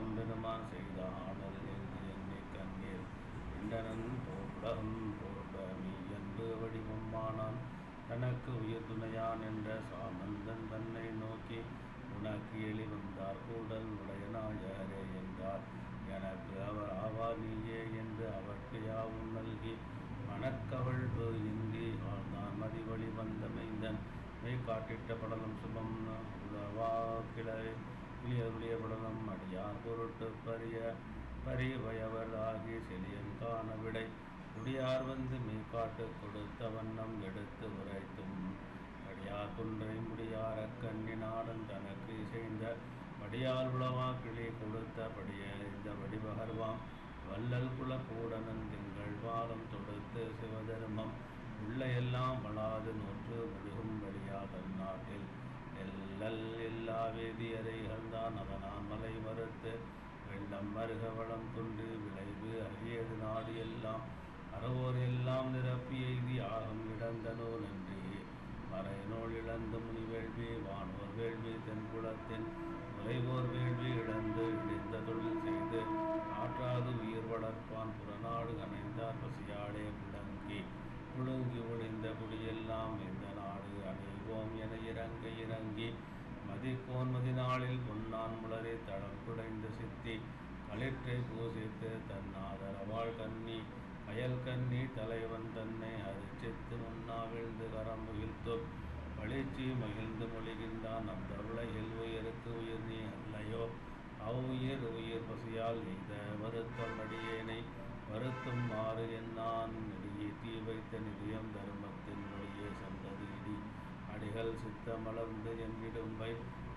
தம்பெருமான் செய்த ஆடல் என்று கண்ணீர் இண்டனன் போர்டகம் போர்ட என்று வடிவம்மானான் தனக்கு உயிர் துணையான் என்ற சாமந்தன் தன்னை நோக்கி உனக்கு எளி வந்தார் கூடல் உடையனாயரே என்றார். எனக்கு அவர் ஆவா நீயே என்று அவர்க்கு யாவும் நல்கி மணக்கவள் இன்றி ஆழ்ந்தான் மதிவழி வந்த மைந்தன் மெய் காட்டிட்ட படலம் சுபம் உளவா கிளை கிளியருளிய படலம் பொருட்டு பரிய பரிவயவர் ஆகி விடை குடியார் வந்து மீக்காட்டு கொடுத்த வண்ணம் எடுத்து உரைத்தும். அடியார் குன்றை முடியார கண்ணி நாடன் தனக்கு இசைந்த படியால் உளவா கிளி கொடுத்தபடிய இந்த வடிபகர்வாம் வல்லல் குல கூடனன் திங்கள் வாதம் தொடுத்து சிவதர்மம். உள்ள எல்லாம் வளாது நூற்று முழுகும் வழியாக நாட்டில். எல்லல் எல்லா வேதியரைகள் மறுத்து வெள்ளம் மருக வளம் கொண்டு விளைவு அரியது நாடு எல்லாம் அறவோர் எல்லாம் நிரப்பி எய்தி ஆகம் இழந்த நூல் என்று. மறைநூல் இழந்து முனி வேள்வி வானோர் வேள்வி தென்குளத்தின் உறைவோர் வேள்வி இழந்து இடிந்த தொழில் செய்து போன்மதி நாளில் பொன்னான் முளரை தடம் குடைந்த சித்தி. களிற்றை பூசித்து தன்னாதரவாள் கண்ணி. அயல் கண்ணி தலைவன் தன்னை அரிச்சித்து முன்னாவிழ்ந்து கரம் முகிழ்த்து பழிச்சி மகிழ்ந்து மொழிகின்றான் அந்த உலகில் உயிருக்கு உயிர் நீ அல்லையோ. அவ்வுயிர் உயிர் பசியால் எய்த வருத்தம் அடியேனை. வருத்தும் மாறு என்னான் நெடியே தீ வைத்த நிதியம் தர்மத்தின் வழியே சென்றது இடி அடிகள் சித்த வை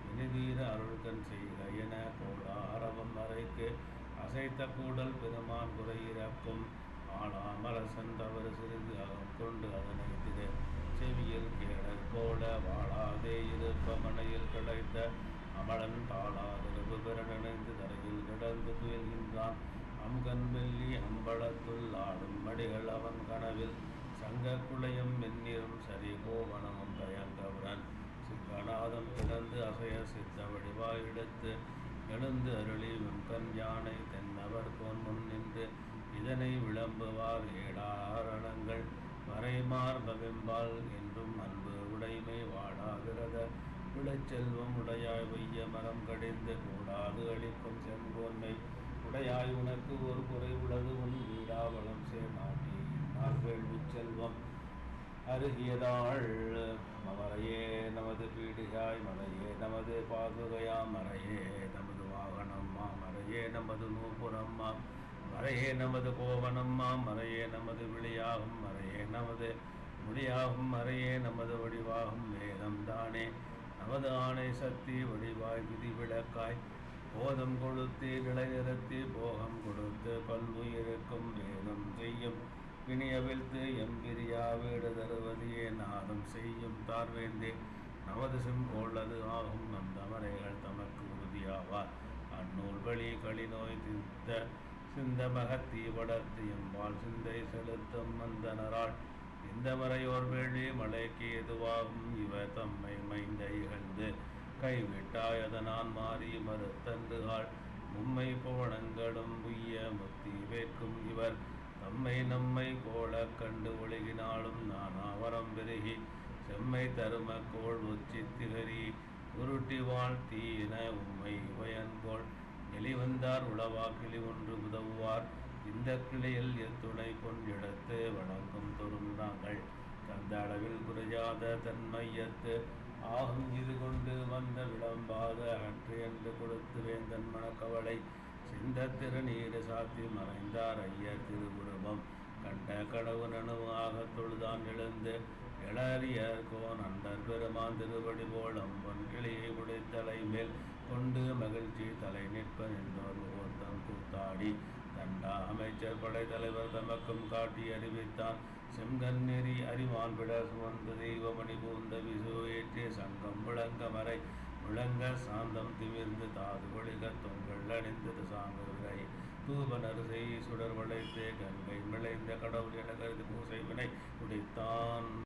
இனிதீர அருள்கண் செய்க என கோடா ஆரவம் அறைக்கு அசைத்த கூடல் பெருமான் குறையிறக்கும். ஆளாமல தவறு சிறிது அகம் கொண்டு அதனை திரு செவியில் கேடற் போல வாழாதே இருப்பமனையில் கிடைத்த அமலன் தாளாதரவு பிறனிணைந்து தரையில் கிடந்து துயல்கின்றான் அம்கண் வெள்ளி அம்பளத்துள் ஆடும் மடிகள் அவன் கனவில். சங்க குளையம் மென்னி சரி கோவனமும் தயங்கவுடன் சிங்கநாதம் கிடந்து அசைய சித்த வடிவாய் எடுத்து எழுந்து அருளி வெண்கண் யானை தென்னவர் போன் முன் நின்று இதனை விளம்புவார் ஏடாரணங்கள். மறைமார்பவெம்பால் என்றும் அன்பு உடைமை வாடாகிறத. விளைச்செல்வம் உடையாய் வைய மரம் கடிந்து கூடாது அளிக்கும் செங்கோன்மை. உடையாய் உனக்கு ஒரு குறை உளது உன் வீடாவளம் சேர் நாட்டி நாள் செல்வம். அருகியதாள் மறையே நமது பீடிகாய் மறையே நமது பாதுகையா மறையே நமது வாகனம்மா மறையே நமது நூபுரம்மா மறையே நமது கோவனம்மா மறையே நமது விழியாகும். மறையே நமது முடியாகும் மறையே நமது வடிவாகும். வேதம் தானே நமது ஆணை சக்தி வடிவாய் விதி விளக்காய். போதம் கொடுத்து நிலைநிறுத்தி போகம் கொடுத்து பல்வுயிருக்கும் வேதம் செய்யும் பிணியவிழ்த்து எம்பிரியா வீடு தருவதையே. நாதம் செய்யும் தார்வேந்தே நமது செங்கோளது ஆகும். அந்த மறைகள் தமக்கு உறுதியாவார். அந்நூல் வழி களிநோய் தித்த சிந்த மகத்தி வளர்த்து எம்பால் சிந்தை செலுத்தும் மந்தனரால் இந்த மறையோர் வேள்வி மலைக்கு எதுவாகும் இவ தம்மை மைந்த இகழ்ந்து கைவிட்டாயதனான் மாறி மறுத்தன்றுகாள் உம்மை போனங்களும் உய்ய முத்தி வேட்கும் இவர் தம்மை நம்மை கோல கண்டு ஒழுகினாலும் நான் நானாவரம் பெருகி செம்மை தரும கோள் உச்சி திகரி உருட்டி வாழ்த்தீன உம்மை வயன்கோள் வெளிவந்தார் உளவா கிளி ஒன்று உதவுவார். இந்த கிளையில் எத்துணை கொண்டிடத்து வணங்கும் தொருந்தாங்கள் கந்த அளவில் குறையாத தன்மையத்து ஆகும் இது கொண்டு வந்த விளம்பாத அற்று என்று கொடுத்து வேந்தன் மனக்கவலை. சிந்த திருநீர் சாத்தி மறைந்தார் ஐயர் திருவுருவம். கண்ட கடவு நனுவாக தொழுதான் எழுந்து எழறியர் கோன் அண்டர் பெருமான் திருவடி போலம் பொன் கிளியை உடைத்தலை மேல். கொண்டு மகிழ்ச்சி தலை நிற்பன் என்றோர் முகூர்த்தம் கூத்தாடி. தண்டா அமைச்சர் படைத்தலைவர் தமக்கும் காட்டி அறிவித்தான் செங்கன் நெறி அறிவான் விட சுமந்து தெய்வமணி பூந்த விசு ஏற்றிய சங்கம் விளங்க மறை. விளங்க சாந்தம் திமிர்ந்து தாது ஒளிக தொங்கல் அணிந்தது சாங்கு விரை. தூபனர் செய் சுடர் வளைத்தே கங்கை விளைந்த கடவுள் என கருதி பூசை வினை உடைத்தான்.